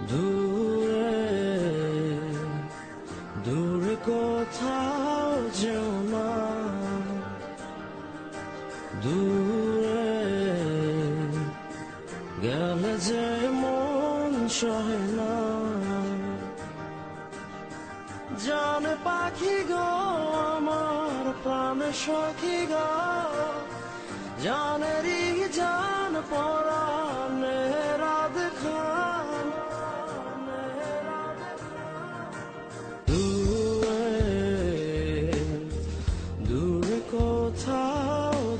দূরে দূরে কোথাও যেও না। দূরে গেলে যে মন সহে না। জানে পাখি গো, আমার প্রাণের সখী গো। জানেরই জান পরা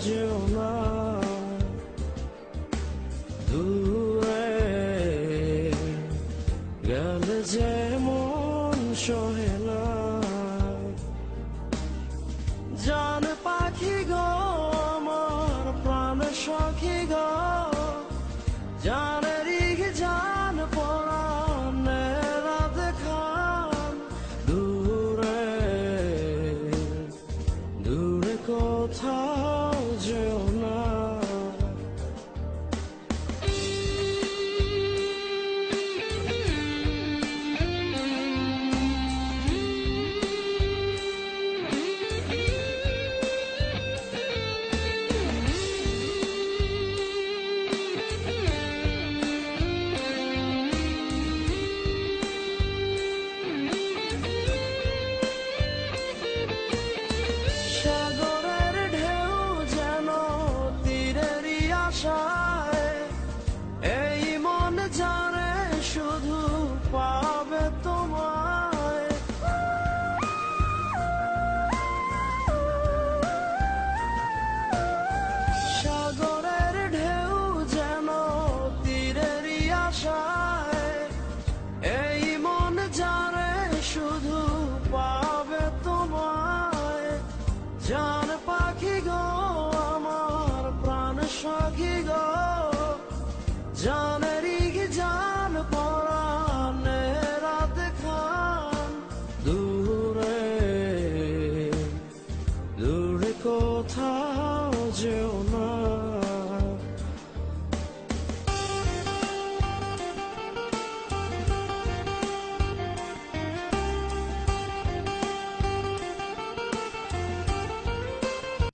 জমা ধুয়ে গেল যেমন সহেল John.